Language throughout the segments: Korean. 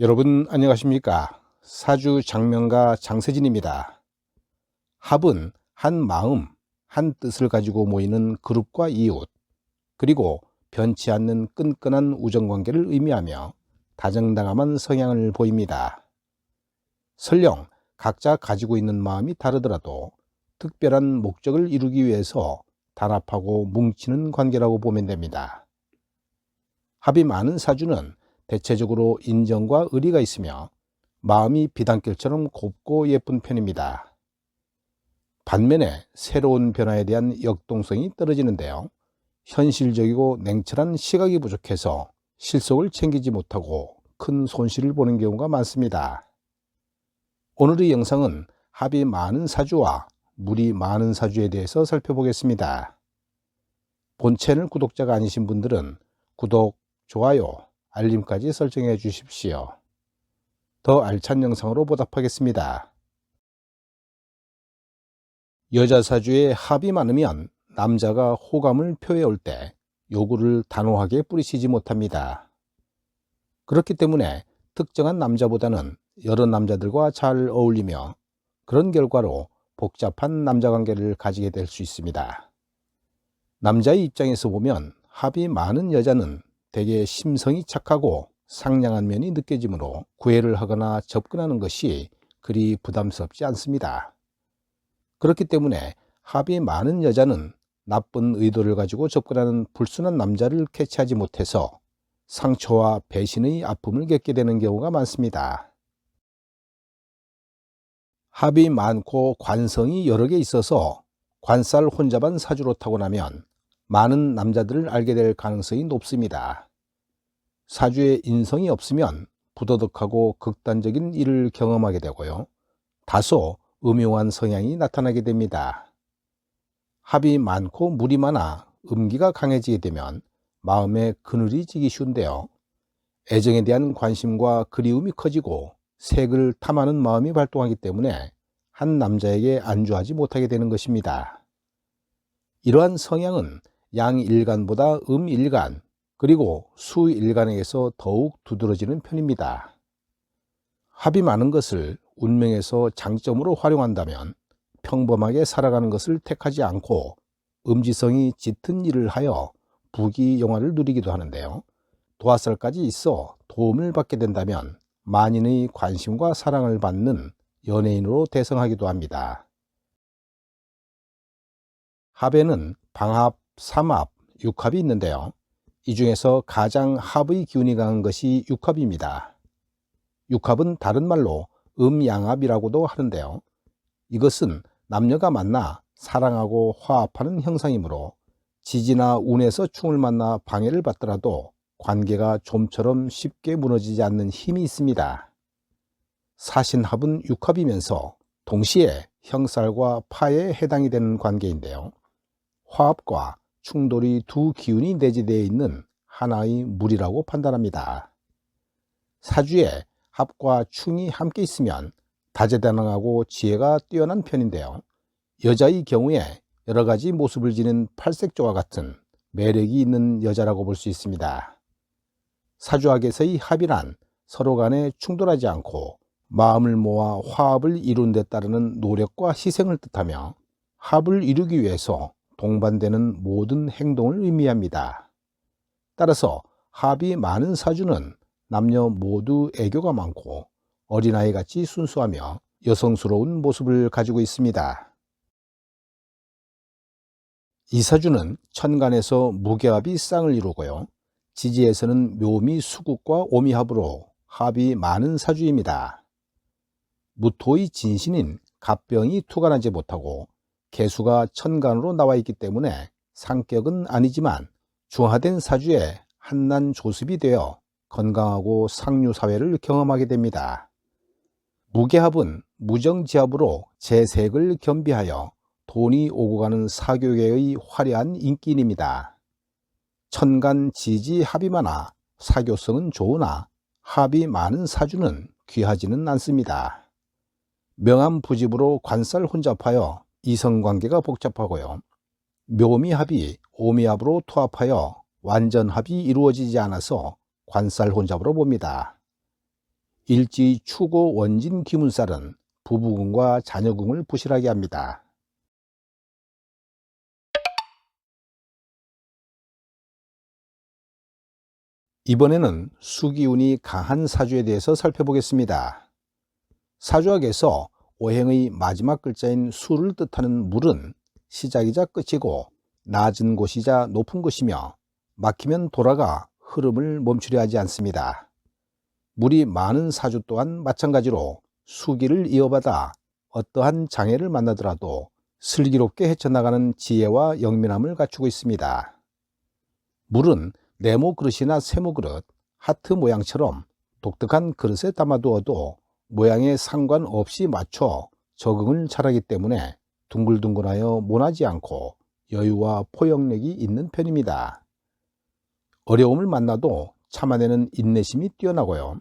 여러분 안녕하십니까? 사주 장명가 장세진입니다. 합은 한 마음 한 뜻을 가지고 모이는 그룹과 이웃 그리고 변치 않는 끈끈한 우정관계를 의미하며 다정다감한 성향을 보입니다. 설령 각자 가지고 있는 마음이 다르더라도 특별한 목적을 이루기 위해서 단합하고 뭉치는 관계라고 보면 됩니다. 합이 많은 사주는 대체적으로 인정과 의리가 있으며 마음이 비단결처럼 곱고 예쁜 편입니다. 반면에 새로운 변화에 대한 역동성이 떨어지는데요. 현실적이고 냉철한 시각이 부족해서 실속을 챙기지 못하고 큰 손실을 보는 경우가 많습니다. 오늘의 영상은 합이 많은 사주와 물이 많은 사주에 대해서 살펴보겠습니다. 본 채널 구독자가 아니신 분들은 구독, 좋아요, 알림까지 설정해 주십시오. 더 알찬 영상으로 보답하겠습니다. 여자 사주에 합이 많으면 남자가 호감을 표해 올 때 요구를 단호하게 뿌리치지 못합니다. 그렇기 때문에 특정한 남자보다는 여러 남자들과 잘 어울리며 그런 결과로 복잡한 남자 관계를 가지게 될 수 있습니다. 남자의 입장에서 보면 합이 많은 여자는 대개 심성이 착하고 상냥한 면이 느껴지므로 구애를 하거나 접근하는 것이 그리 부담스럽지 않습니다. 그렇기 때문에 합이 많은 여자는 나쁜 의도를 가지고 접근하는 불순한 남자를 캐치하지 못해서 상처와 배신의 아픔을 겪게 되는 경우가 많습니다. 합이 많고 관성이 여러 개 있어서 관살 혼자만 사주로 타고나면 많은 남자들을 알게 될 가능성이 높습니다. 사주에 인성이 없으면 부도덕하고 극단적인 일을 경험하게 되고요. 다소 음흉한 성향이 나타나게 됩니다. 합이 많고 물이 많아 음기가 강해지게 되면 마음에 그늘이 지기 쉬운데요. 애정에 대한 관심과 그리움이 커지고 색을 탐하는 마음이 발동하기 때문에 한 남자에게 안주하지 못하게 되는 것입니다. 이러한 성향은 양일간보다 음일간 그리고 수일간에게서 더욱 두드러지는 편입니다. 합이 많은 것을 운명에서 장점으로 활용한다면 평범하게 살아가는 것을 택하지 않고 음지성이 짙은 일을 하여 부귀영화를 누리기도 하는데요. 도화살까지 있어 도움을 받게 된다면 만인의 관심과 사랑을 받는 연예인으로 대성하기도 합니다. 합에는 방합, 삼합, 육합이 있는데요. 이 중에서 가장 합의 기운이 강한 것이 육합입니다. 육합은 다른 말로 음양합이라고도 하는데요. 이것은 남녀가 만나 사랑하고 화합하는 형상이므로 지지나 운에서 충을 만나 방해를 받더라도 관계가 좀처럼 쉽게 무너지지 않는 힘이 있습니다. 사신합은 육합이면서 동시에 형살과 파에 해당이 되는 관계인데요. 화합과 충돌이 두 기운이 내재되어 있는 하나의 물이라고 판단합니다. 사주에 합과 충이 함께 있으면 다재다능하고 지혜가 뛰어난 편인데요. 여자의 경우에 여러 가지 모습을 지닌 팔색조와 같은 매력이 있는 여자라고 볼 수 있습니다. 사주학에서의 합이란 서로 간에 충돌하지 않고 마음을 모아 화합을 이룬 데 따르는 노력과 희생을 뜻하며 합을 이루기 위해서 동반되는 모든 행동을 의미합니다. 따라서 합이 많은 사주는 남녀 모두 애교가 많고 어린아이 같이 순수하며 여성스러운 모습을 가지고 있습니다. 이 사주는 천간에서 무게합이 쌍을 이루고요. 지지에서는 묘미 수국과 오미합으로 합이 많은 사주입니다. 무토의 진신인 갑병이 투간하지 못하고 개수가 천간으로 나와 있기 때문에 상격은 아니지만 중화된 사주에 한난 조습이 되어 건강하고 상류 사회를 경험하게 됩니다. 무게합은 무정지합으로 재색을 겸비하여 돈이 오고 가는 사교계의 화려한 인기인입니다. 천간 지지 합이 많아 사교성은 좋으나 합이 많은 사주는 귀하지는 않습니다. 명암 부집으로 관살 혼잡하여 이성관계가 복잡하고요. 묘미합이 오미합으로 투합하여 완전합이 이루어지지 않아서 관살 혼잡으로 봅니다. 일지 추고 원진 기문살은 부부궁과 자녀궁을 부실하게 합니다. 이번에는 수기운이 강한 사주에 대해서 살펴보겠습니다. 사주학에서 오행의 마지막 글자인 수를 뜻하는 물은 시작이자 끝이고 낮은 곳이자 높은 곳이며 막히면 돌아가 흐름을 멈추려 하지 않습니다. 물이 많은 사주 또한 마찬가지로 수기를 이어받아 어떠한 장애를 만나더라도 슬기롭게 헤쳐나가는 지혜와 영민함을 갖추고 있습니다. 물은 네모 그릇이나 세모 그릇, 하트 모양처럼 독특한 그릇에 담아두어도 모양에 상관없이 맞춰 적응을 잘하기 때문에 둥글둥글하여 모나지 않고 여유와 포용력이 있는 편입니다. 어려움을 만나도 참아내는 인내심이 뛰어나고요.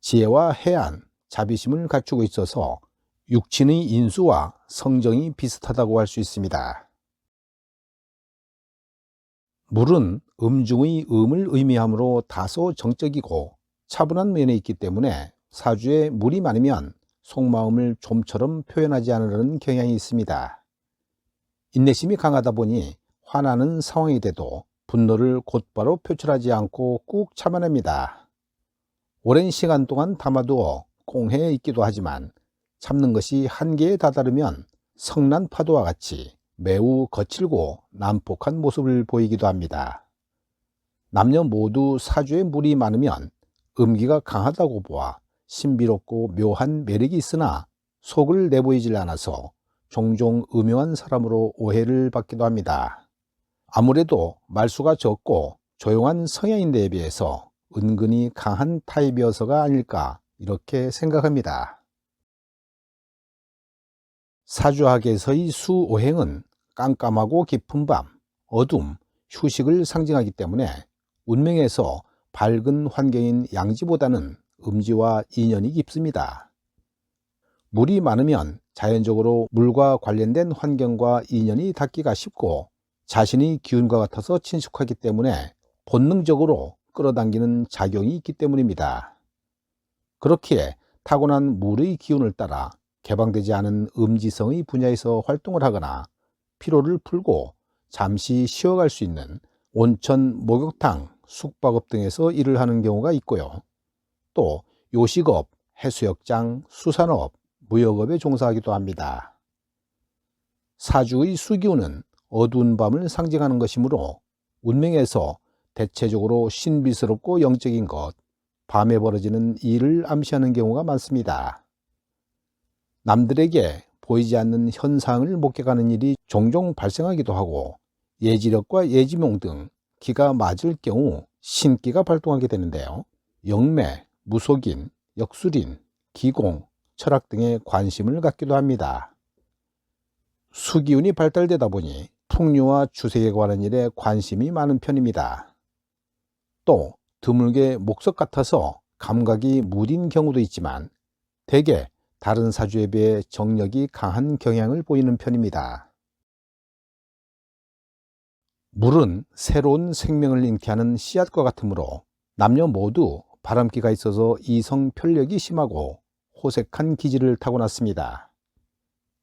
지혜와 해안, 자비심을 갖추고 있어서 육친의 인수와 성정이 비슷하다고 할 수 있습니다. 물은 음중의 음을 의미하므로 다소 정적이고 차분한 면에 있기 때문에 사주에 물이 많으면 속마음을 좀처럼 표현하지 않으려는 경향이 있습니다. 인내심이 강하다 보니 화나는 상황이 돼도 분노를 곧바로 표출하지 않고 꾹 참아냅니다. 오랜 시간 동안 담아두어 꽁해 있기도 하지만 참는 것이 한계에 다다르면 성난 파도와 같이 매우 거칠고 난폭한 모습을 보이기도 합니다. 남녀 모두 사주에 물이 많으면 음기가 강하다고 보아 신비롭고 묘한 매력이 있으나 속을 내보이질 않아서 종종 음흉한 사람으로 오해를 받기도 합니다. 아무래도 말수가 적고 조용한 성향인데에 비해서 은근히 강한 타입이어서가 아닐까 이렇게 생각합니다. 사주학에서의 수오행은 깜깜하고 깊은 밤, 어둠, 휴식을 상징하기 때문에 운명에서 밝은 환경인 양지보다는 음지와 인연이 깊습니다. 물이 많으면 자연적으로 물과 관련된 환경과 인연이 닿기가 쉽고 자신이 기운과 같아서 친숙하기 때문에 본능적으로 끌어당기는 작용이 있기 때문입니다. 그렇기에 타고난 물의 기운을 따라 개방되지 않은 음지성의 분야에서 활동을 하거나 피로를 풀고 잠시 쉬어갈 수 있는 온천, 목욕탕, 숙박업 등에서 일을 하는 경우가 있고요. 또 요식업, 해수욕장, 수산업, 무역업에 종사하기도 합니다. 사주의 수기운은 어두운 밤을 상징하는 것이므로 운명에서 대체적으로 신비스럽고 영적인 것, 밤에 벌어지는 일을 암시하는 경우가 많습니다. 남들에게 보이지 않는 현상을 목격하는 일이 종종 발생하기도 하고 예지력과 예지몽 등 기가 맞을 경우 신기가 발동하게 되는데요. 영매, 무속인, 역술인, 기공, 철학 등에 관심을 갖기도 합니다. 수기운이 발달되다 보니 풍류와 주색에 관한 일에 관심이 많은 편입니다. 또 드물게 목석 같아서 감각이 무딘 경우도 있지만 대개 다른 사주에 비해 정력이 강한 경향을 보이는 편입니다. 물은 새로운 생명을 잉태하는 씨앗과 같으므로 남녀 모두 바람기가 있어서 이성 편력이 심하고 호색한 기질을 타고났습니다.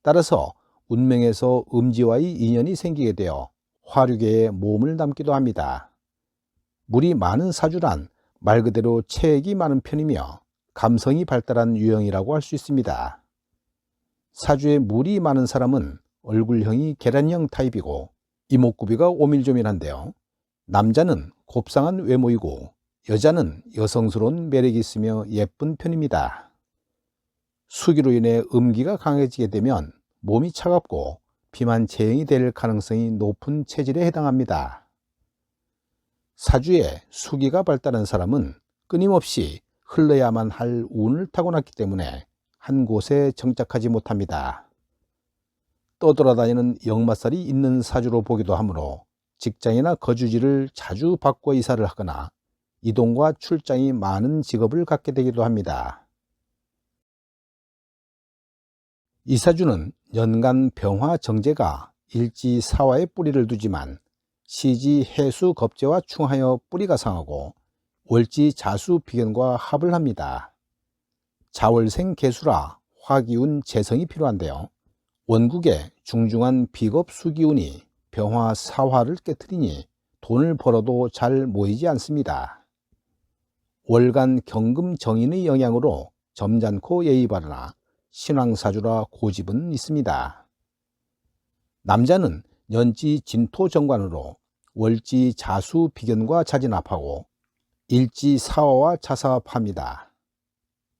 따라서 운명에서 음지와의 인연이 생기게 되어 화류계에 몸을 담기도 합니다. 물이 많은 사주란 말 그대로 체액이 많은 편이며 감성이 발달한 유형이라고 할 수 있습니다. 사주에 물이 많은 사람은 얼굴형이 계란형 타입이고 이목구비가 오밀조밀한데요. 남자는 곱상한 외모이고 여자는 여성스러운 매력이 있으며 예쁜 편입니다. 수기로 인해 음기가 강해지게 되면 몸이 차갑고 비만 체형이 될 가능성이 높은 체질에 해당합니다. 사주에 수기가 발달한 사람은 끊임없이 흘러야만 할 운을 타고났기 때문에 한 곳에 정착하지 못합니다. 떠돌아다니는 역마살이 있는 사주로 보기도 하므로 직장이나 거주지를 자주 바꿔 이사를 하거나 이동과 출장이 많은 직업을 갖게 되기도 합니다. 이사주는 연간 병화 정제가 일지 사화에 뿌리를 두지만 시지 해수 겁제와 충하여 뿌리가 상하고 월지 자수 비견과 합을 합니다. 자월생 개수라 화기운 재성이 필요한데요. 원국에 중중한 비겁 수기운이 병화 사화를 깨뜨리니 돈을 벌어도 잘 모이지 않습니다. 월간 경금 정인의 영향으로 점잖고 예의 바르나 신왕사주라 고집은 있습니다. 남자는 년지 진토 정관으로 월지 자수 비견과 자진합하고 일지 사화와 자사합합니다.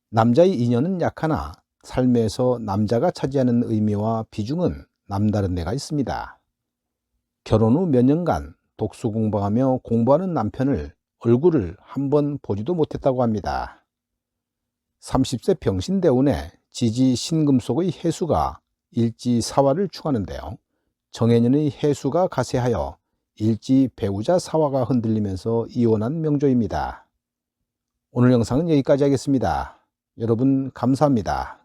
남자의 인연은 약하나 삶에서 남자가 차지하는 의미와 비중은 남다른 데가 있습니다. 결혼 후 몇 년간 독서 공부하며 공부하는 남편을 얼굴을 한 번 보지도 못했다고 합니다. 30세 병신대운에 지지 신금속의 해수가 일지 사화를 축하는데요. 정해년의 해수가 가세하여 일지 배우자 사화가 흔들리면서 이혼한 명조입니다. 오늘 영상은 여기까지 하겠습니다. 여러분 감사합니다.